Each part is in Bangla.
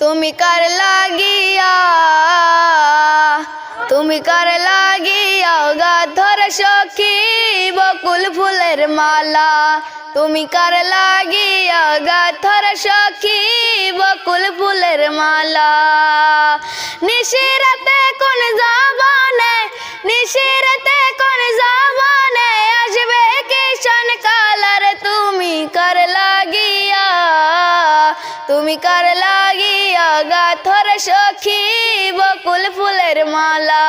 তুমি কার লাগিয়া, তুমি কার লাগিয়া গাধর সখী, বকুল ফুলের মালা। তুমি কার লাগিয়া গাধর সখী, বকুল ফুলের মালা। নিশিরাতে কোন যাবানে লাগিয়া গাথর সখী বকুল ফুলের মালা।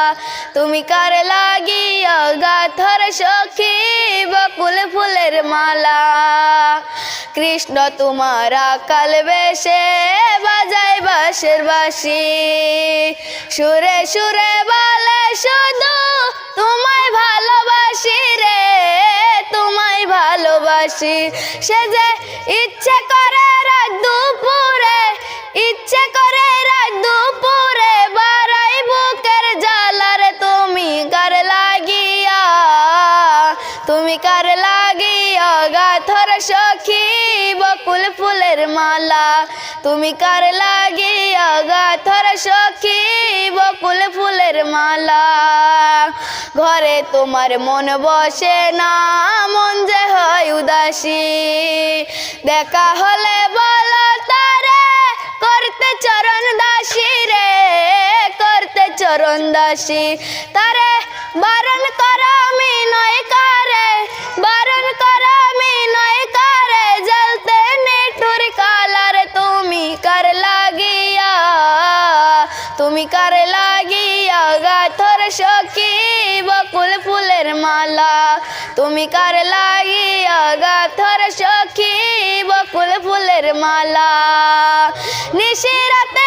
তুমি কার লাগিয়া গাথর সখী বকুল ফুলের মালা। কৃষ্ণ তোমারা কাল বেশে বাজায় বাঁশের বাসি সুরে সুরে বলে শুধু তোমায় ভালোবাসি রে, তোমায় ভালোবাসি। সে যে ইচ্ছে করে রাত দুপুরে, ইচ্ছে সখী, বকুল ফুলের মালা। তুমি কার লাগিয়া গাথর সখী, বকুল ফুলের মালা। ঘরে তোমার মন বসে না, মন যে হয় উদাসী। দেখা হলে বলো তারে, করতে চরণ দাসী রে, করতে চরণ দাসী। তারে বারণ করা তুমি কার লাগিয়া গাথর সখী বকুল ফুলের মালা। তুমি কার লাগিয়া গাথর সখী বকুল ফুলের মালা। নিশিরাতে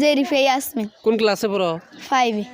জেরিফে ইয়াসমিন কোন ক্লাসে পড়ো? ফাইভে